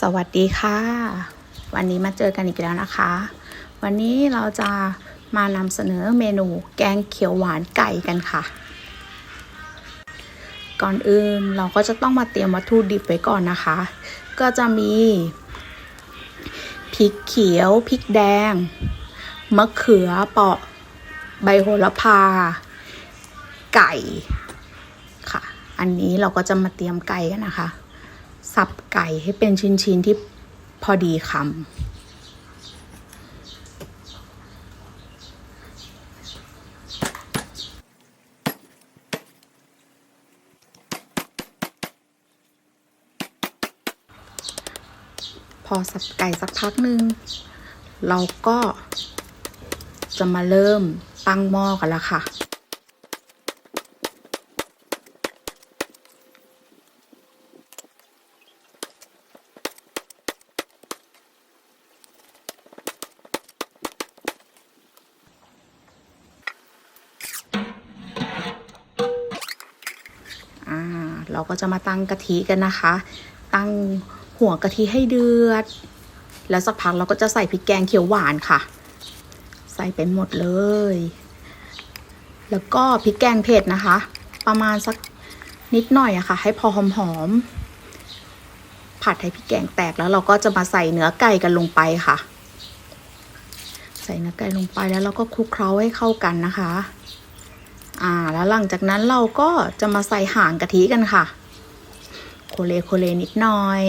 สวัสดีค่ะ วันนี้มาเจอกันอีกแล้วนะคะ วันนี้เราจะมานำเสนอเมนูแกงเขียวหวานไก่กันค่ะ ก่อนอื่นเราก็จะต้องมาเตรียมวัตถุดิบไว้ก่อนนะคะ ก็จะมีพริกเขียวพริกแดง มะเขือเปาะ ใบโหระพา ไก่ค่ะ อันนี้เราก็จะมาเตรียมไก่กันนะคะ สับไก่ให้เป็นชิ้นๆที่พอดีคำพอสับไก่สักพักหนึ่งเราก็จะมาเริ่มตั้งหม้อกันแล้วค่ะ เราก็จะมาตั้งกะทิกันนะคะ ตั้งหัวกะทิให้เดือด แล้วสักพักเราก็จะใส่พริกแกงเขียวหวานค่ะ ใส่ไปหมดเลย แล้วก็พริกแกงเผ็ดนะคะ ประมาณสักนิดหน่อยอะค่ะ ให้พอหอมๆผัดให้พริกแกงแตกแล้วเราก็จะมาใส่เนื้อไก่กันลงไปค่ะ ใส่เนื้อไก่ลงไปแล้วเราก็คลุกเคล้าให้เข้ากันนะคะ อ่า แล้วหลังจากนั้นเราก็จะมาใส่หางกะทิกันค่ะ โคเลโคเลนิดหน่อย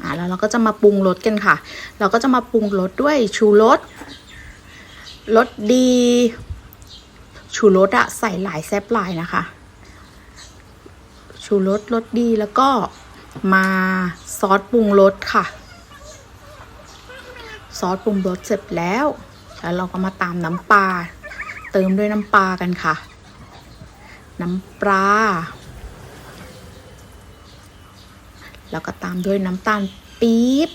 อ่า แล้วเราก็จะมาปรุงรสกันค่ะ เราก็จะมาปรุงรสด้วยชูรส รสดี ชูรสอะใส่หลายแซบหลายนะคะ ชูรสรสดีแล้วก็มาซอสปรุงรสค่ะ ซอสปรุงรสเสร็จแล้ว แล้วเราก็มาตามน้ำปลา เติมด้วยน้ำปลากันค่ะ น้ำปลา แล้วก็ตามด้วยน้ำตาลปี๊บ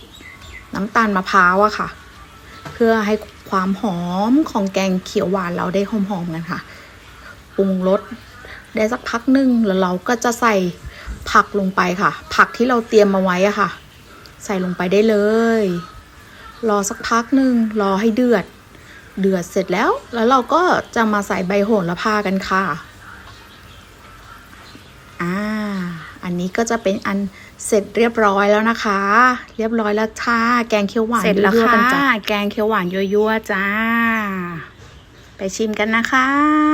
น้ำตาลมะพร้าวอะค่ะ เพื่อให้ความหอมของแกงเขียวหวานเราได้หอมๆกันค่ะ ปรุงรสได้สักพักหนึ่งแล้วเราก็จะใส่ผักลงไปค่ะ ผักที่เราเตรียมมาไว้อะค่ะ ใส่ลงไปได้เลย รอสักพักหนึ่งรอให้เดือด เดือดเสร็จแล้ว แล้วเราก็จะมาใส่ใบโหระพากันค่ะ อ่า อันนี้ก็จะเป็นอันเสร็จเรียบร้อยแล้วนะคะ เรียบร้อยแล้วค่ะ แกงเขียวหวานเสร็จแล้วยั่ๆกันค่ะจ้าแกงเขียวหวานยั่วๆจ้า ไปชิมกันนะคะ